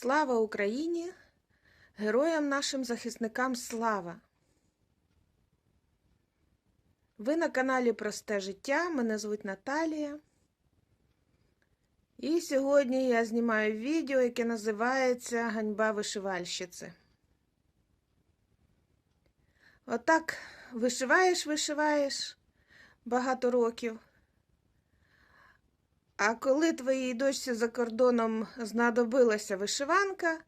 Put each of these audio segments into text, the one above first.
Слава Україні! Героям нашим захисникам слава! Ви на каналі Просте життя. Мене звуть Наталія. І сьогодні я знімаю відео, яке називається Ганьба вишивальщиці. Отак вишиваєш, вишиваєш багато років. А коли твоїй дочці за кордоном знадобилася вишиванка,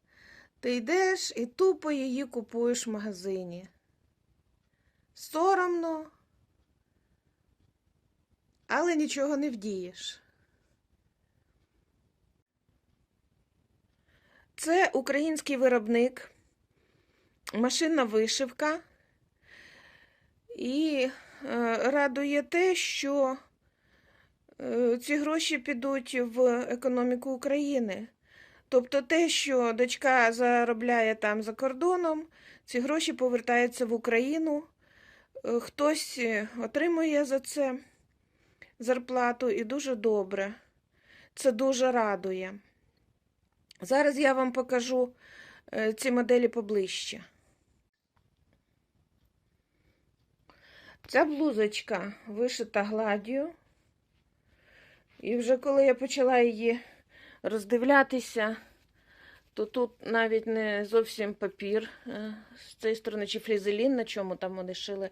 ти йдеш і тупо її купуєш в магазині. Соромно, але нічого не вдієш. Це український виробник, машинна вишивка. І е, радує те, що ці гроші підуть в економіку України. Тобто те, що дочка заробляє там за кордоном, ці гроші повертаються в Україну. Е, Хтось е, отримує за це зарплату і дуже добре. Це дуже радує. Зараз я вам покажу е, ці моделі поближче. Ця блузочка вишита гладдю. І вже коли я почала її роздивлятися, то тут навіть не зовсім папір е, з цієї сторони, чи флізелін, на чому там вони шили,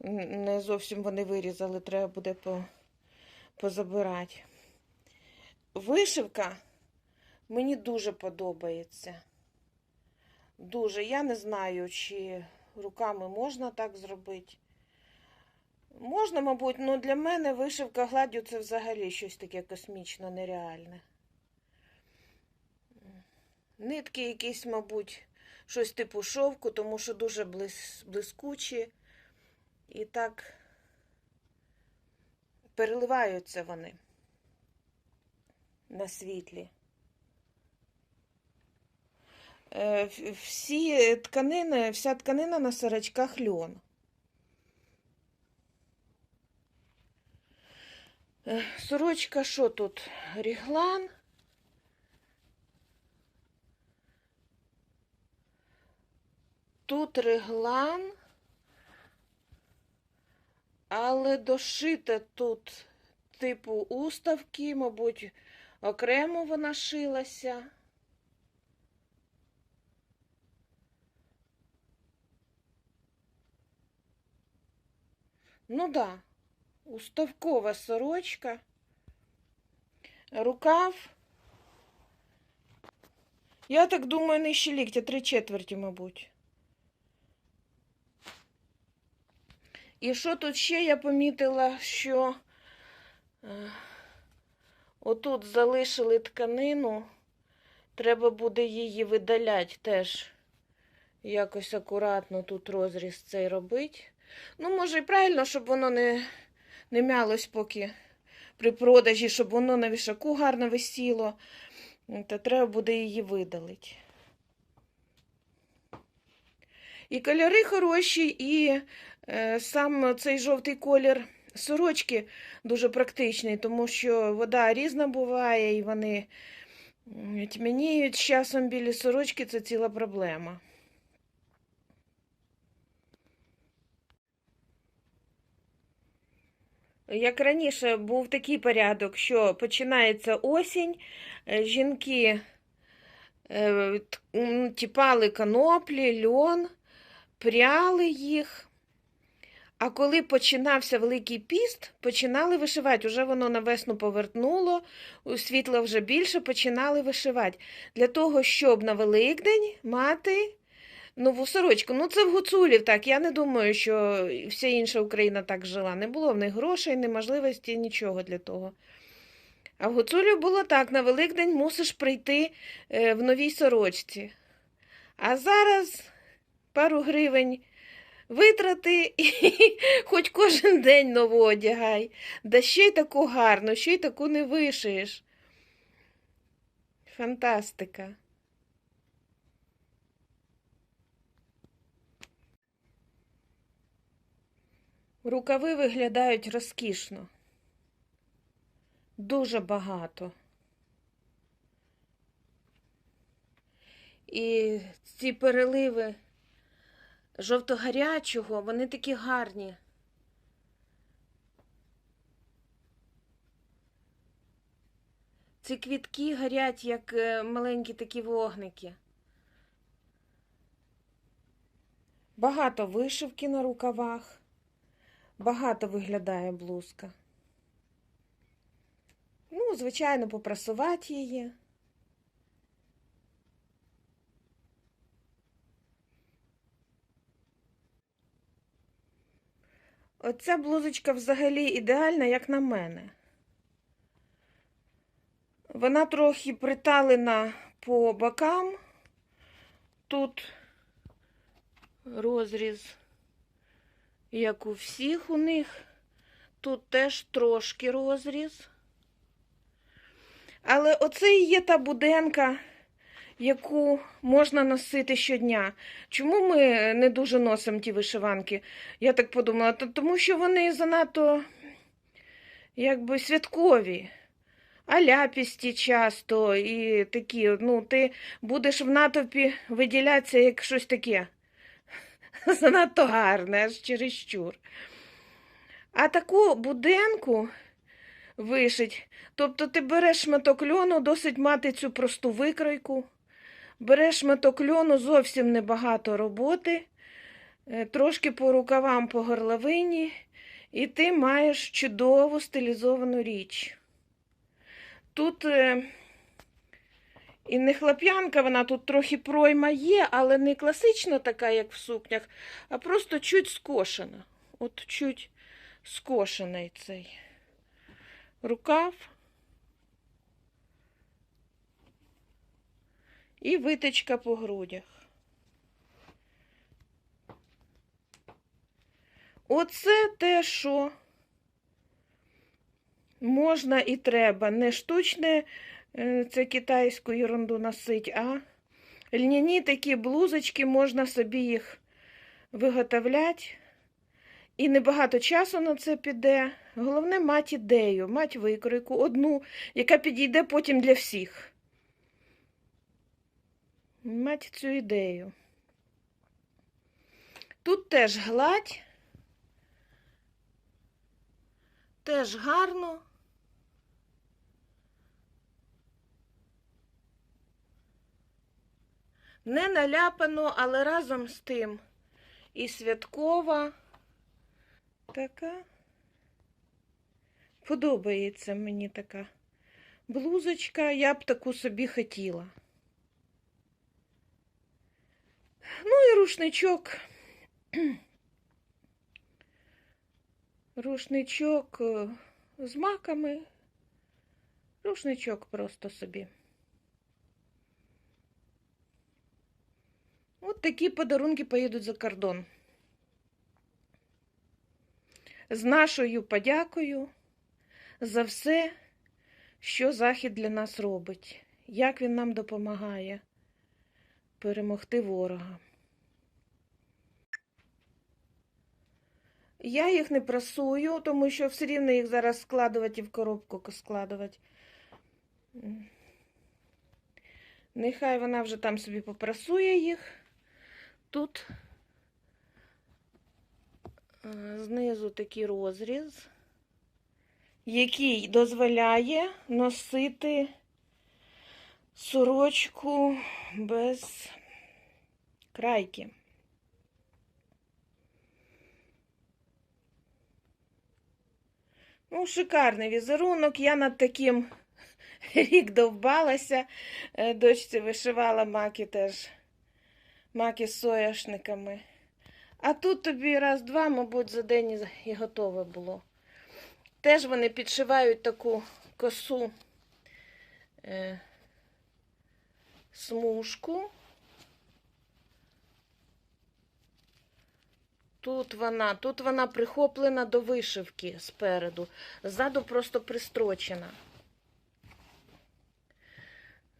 не зовсім вони вирізали, треба буде по, позабирати. Вишивка мені дуже подобається. Дуже. Я не знаю, чи руками можна так зробити. Можна, мабуть, але для мене вишивка гладдю це взагалі щось таке космічно нереальне. Нитки якісь, мабуть, щось типу шовку, тому що дуже блис... блискучі. І так переливаються вони на світлі. Е, Всі тканини, вся тканина на сорочках льон. Сорочка, що тут? Ріглан. Тут реглан, але дошита тут типу уставки, мабуть, окремо вона шилася. Ну да, уставкова сорочка, рукав. Я так думаю, нижче ліктя, три четверті, мабуть. І що тут ще я помітила, що е, отут залишили тканину, треба буде її видаляти теж. Якось акуратно тут розріз цей робити. Ну, може, і правильно, щоб воно не, не мялось поки при продажі, щоб воно на вішаку гарно висіло. Та треба буде її видалити. І кольори хороші, і е, сам цей жовтий колір сорочки дуже практичний, тому що вода різна буває, і вони тьмяніють з часом білі сорочки це ціла проблема. Як раніше був такий порядок, що починається осінь, е, жінки е, тіпали коноплі, льон, пряли їх. А коли починався Великий піст, починали вишивати. Уже воно на весну повернуло, світла вже більше, починали вишивати. Для того, щоб на Великдень мати нову сорочку. Ну, це в гуцулів так. Я не думаю, що вся інша Україна так жила. Не було в них грошей, можливості, нічого для того. А в гуцулів було так: на Великдень мусиш прийти е, в новій сорочці. А зараз пару гривень витрати і хоч кожен день нову одягай. Да ще й таку гарну, ще й таку не вишиєш. Фантастика. Рукави виглядають розкішно. Дуже багато. І ці переливи жовто-гарячого, вони такі гарні. Ці квітки горять, як е, маленькі такі вогники. Багато вишивки на рукавах, багато виглядає блузка. Ну, звичайно, попрасувати її. Оця блузочка взагалі ідеальна, як на мене. Вона трохи приталена по бокам. Тут розріз, як у всіх у них. Тут теж трошки розріз. Але оце і є та буденка, яку можна носити щодня. Чому ми не дуже носимо ті вишиванки? Я так подумала, тому що вони занадто якби святкові. Аляпісті часто і такі, ну, ти будеш в натовпі виділятися як щось таке. Занадто гарне, аж чересчур. А таку буденку вишить, тобто ти береш шматок льону, досить мати цю просту викройку, береш шматок льону, зовсім небагато роботи, е, трошки по рукавам, по горловині, і ти маєш чудову стилізовану річ. Тут е, і не хлоп'янка, вона тут трохи пройма є, але не класична така, як в сукнях, а просто чуть скошена. От чуть скошений цей рукав. І витичка по грудях. Оце те, що можна і треба. Не штучне це китайську ерунду носить, а льняні такі блузочки, можна собі їх виготовляти. І небагато часу на це піде. Головне мати ідею, мати викройку, одну, яка підійде потім для всіх. Мати цю ідею. Тут теж гладь, теж гарно. Не наляпано, але разом з тим і святкова. Така. Подобається мені така блузочка, я б таку собі хотіла. Ну і рушничок. Рушничок е, з маками. Рушничок просто собі. Такі подарунки поїдуть за кордон. З нашою подякою за все, що Захід для нас робить, як він нам допомагає перемогти ворога. Я їх не прасую, тому що все рівно їх зараз складувати і в коробку складувати. Нехай вона вже там собі попрасує їх. Тут е, знизу такий розріз, який дозволяє носити сорочку без крайки. Ну, шикарний візерунок. Я над таким рік довбалася. Е, Дочці вишивала маки теж. Маки з соняшниками. А тут тобі раз-два, мабуть, за день і- і готове було. Теж вони підшивають таку косу е, смужку. Тут вона, тут вона прихоплена до вишивки спереду, ззаду просто пристрочена.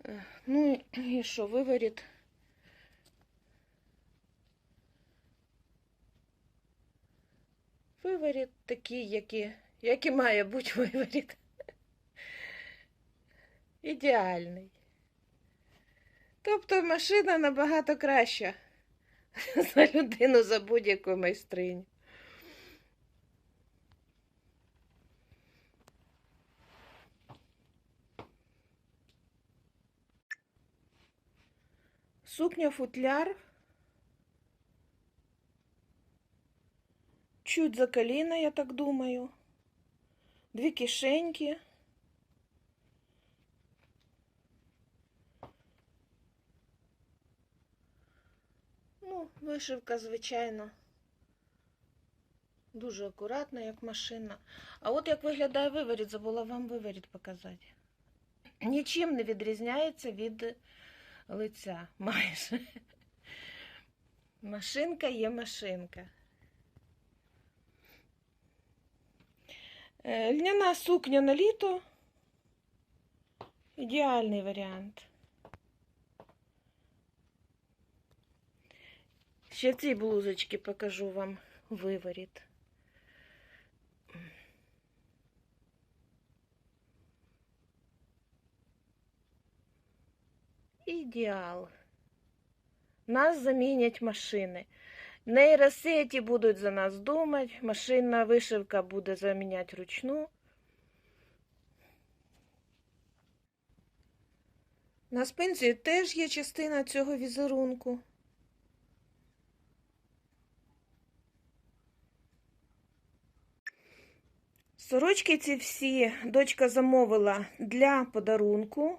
Е, Ну і що, виворіт? Виворіт такий, який, який має бути виворіт. Ідеальний. Тобто машина набагато краща за людину за будь-яку майстриню. Сукня футляр. Чуть за коліна, я так думаю. Дві кишеньки. Ну, вишивка, звичайно. Дуже акуратна, як машина. А от як виглядає виворіт, забула вам виворіт показати. Нічим не відрізняється від лиця майже. Машинка є машинка. Льняна сукня на літо. Ідеальний варіант. Ще ці блузочки покажу вам виворіт. Ідеал. Нас замінять машини. Нейросеті будуть за нас думати, машинна вишивка буде заміняти ручну. На спинці теж є частина цього візерунку. Сорочки ці всі дочка замовила для подарунку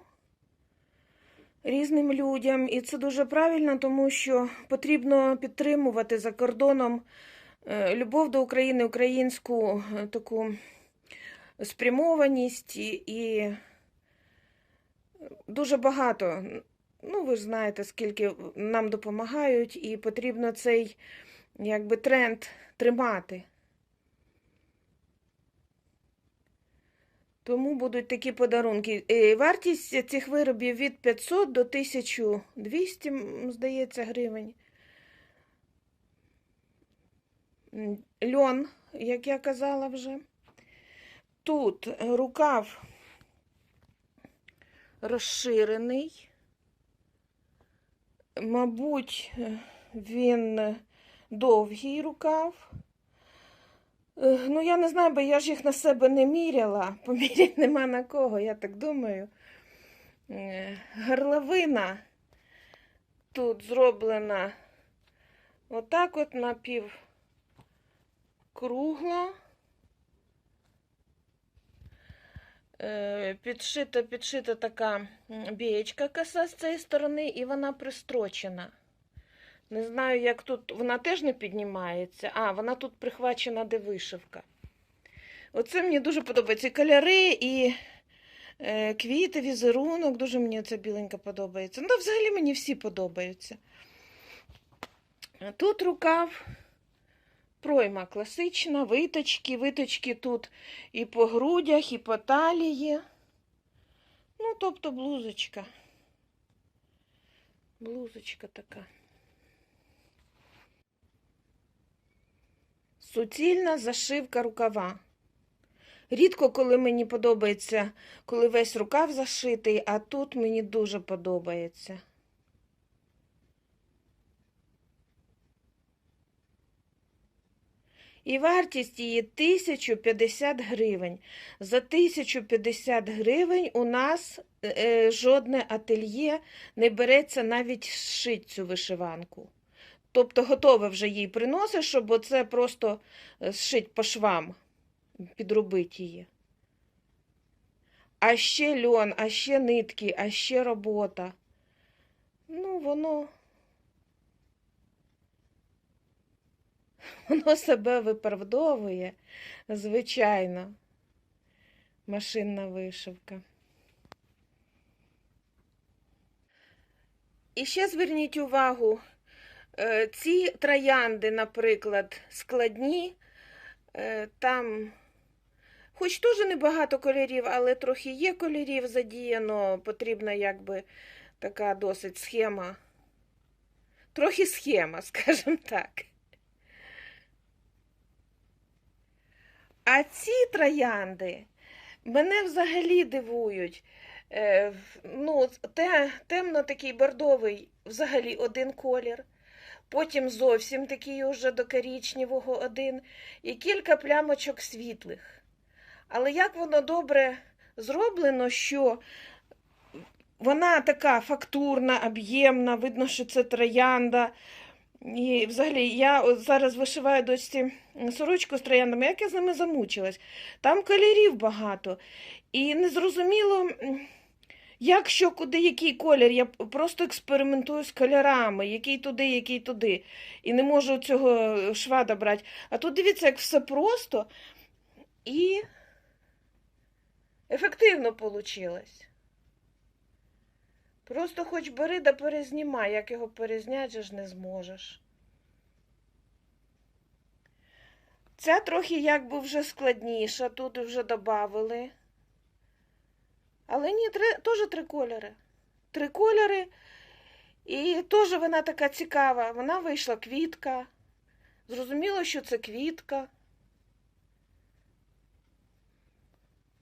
різним людям. І це дуже правильно, тому що потрібно підтримувати за кордоном е, любов до України, українську е, таку спрямованість і, дуже багато. Ну, ви ж знаєте, скільки нам допомагають, і потрібно цей якби тренд тримати. Тому будуть такі подарунки. Е, Вартість цих виробів від 500 до 1200, здається, гривень. Льон, як я казала вже. Тут рукав розширений. Мабуть, е, він довгий рукав. Е, Ну, я не знаю, бо я ж їх на себе не міряла. Поміряти нема на кого, я так думаю. Е, Горловина тут зроблена отак от напів кругла. Е, Підшита, підшита така бієчка коса з цієї сторони, і вона пристрочена. Не знаю, як тут. Вона теж не піднімається. А, вона тут прихвачена, де вишивка. Оце мені дуже подобається. І кольори, і е, квіти, візерунок. Дуже мені ця біленька подобається. Ну, взагалі мені всі подобаються. Тут рукав. Пройма класична, виточки. Виточки тут і по грудях, і по талії. Ну, тобто блузочка. Блузочка така. Суцільна зашивка рукава. Рідко, коли мені подобається, коли весь рукав зашитий, а тут мені дуже подобається. І вартість її 1050 гривень. За 1050 гривень у нас е, жодне ательє не береться навіть зшити цю вишиванку. Тобто готове вже їй приносиш, щоб оце просто е, зшить по швам, підробити її. А ще льон, а ще нитки, а ще робота. Ну, воно. Воно себе виправдовує, звичайно. Машинна вишивка. І ще зверніть увагу, ці троянди, наприклад, складні, е, там, хоч теж небагато кольорів, але трохи є кольорів задіяно, потрібна якби така досить схема. Трохи схема, скажімо так. А ці троянди Мене взагалі дивують. Е, ну, те, темно такий бордовий, взагалі один колір. Потім зовсім такий уже до коричневого один, і кілька плямочок світлих. Але як воно добре зроблено, що вона така фактурна, об'ємна, видно, що це троянда. І взагалі я зараз вишиваю дочці сорочку з трояндами, як я з ними замучилась. Там кольорів багато. І незрозуміло, як що, куди, який колір. Я просто експериментую з кольорами, який туди, який туди. І не можу цього шва добрати. А тут дивіться, як все просто і ефективно вийшло. Просто хоч бери да перезнімай, як його перезняти ж не зможеш. Ця трохи якби вже складніша, тут вже додавали. Але ні, три, теж три кольори. Три кольори. І теж вона така цікава. Вона вийшла квітка. Зрозуміло, що це квітка.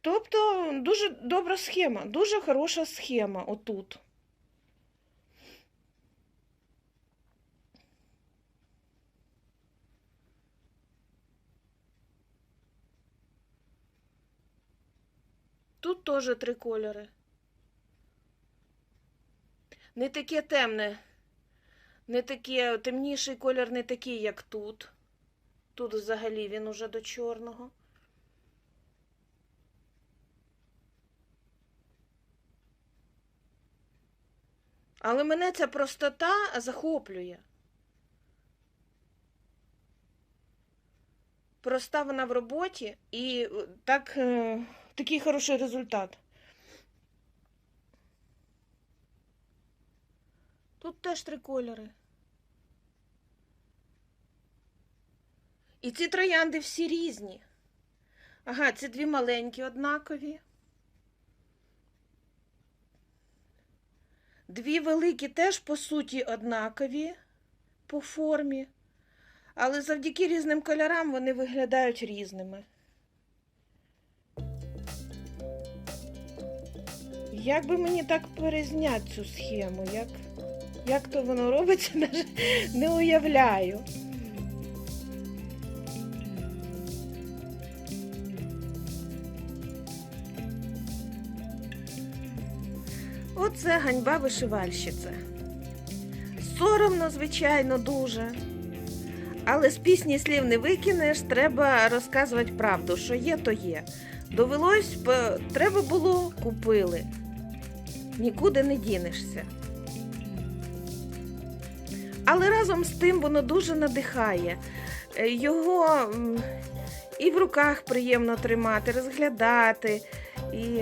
Тобто дуже добра схема, дуже хороша схема отут. Тут теж три кольори. Не таке темне, не таке темніший колір, не такий, як тут. Тут взагалі він уже до чорного. Але мене ця простота захоплює. Проста вона в роботі і так, е, такий хороший результат. Тут теж три кольори. І ці троянди всі різні. Ага, ці дві маленькі однакові. Дві великі теж, по суті, однакові по формі, але завдяки різним кольорам вони виглядають різними. Як би мені так перезняти цю схему? Як, як то воно робиться, навіть не уявляю. Оце ганьба вишивальщиця. Соромно, звичайно, дуже. Але з пісні слів не викинеш, треба розказувати правду, що є, то є. Довелось, треба було, купили. Нікуди не дінешся. Але разом з тим воно дуже надихає. Е, Його і в руках приємно тримати, розглядати. І,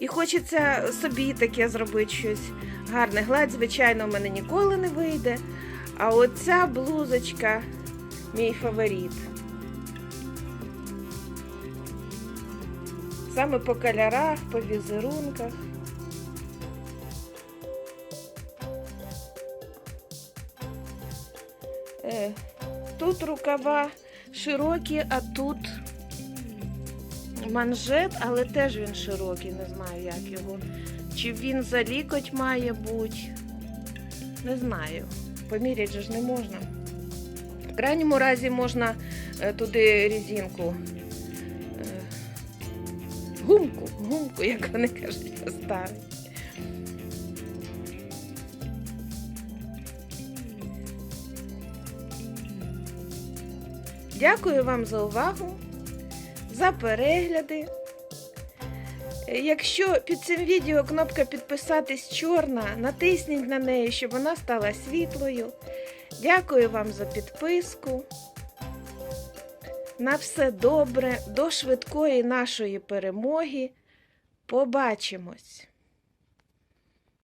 і хочеться собі таке зробити щось гарне. Гладь, звичайно, в мене ніколи не вийде. А оця блузочка мій фаворит. Саме по кольорах, по візерунках. Тут рукава широкі, а тут манжет, але теж він широкий, не знаю, як його. Чи він за лікоть має бути. Не знаю. Поміряти ж не можна. В крайньому разі можна е, туди резинку. е, Гумку, гумку, як вони кажуть, поставити. Дякую вам за увагу, за перегляди. Якщо під цим відео кнопка підписатись чорна, натисніть на неї, щоб вона стала світлою. Дякую вам за підписку. На все добре, до швидкої нашої перемоги. Побачимось!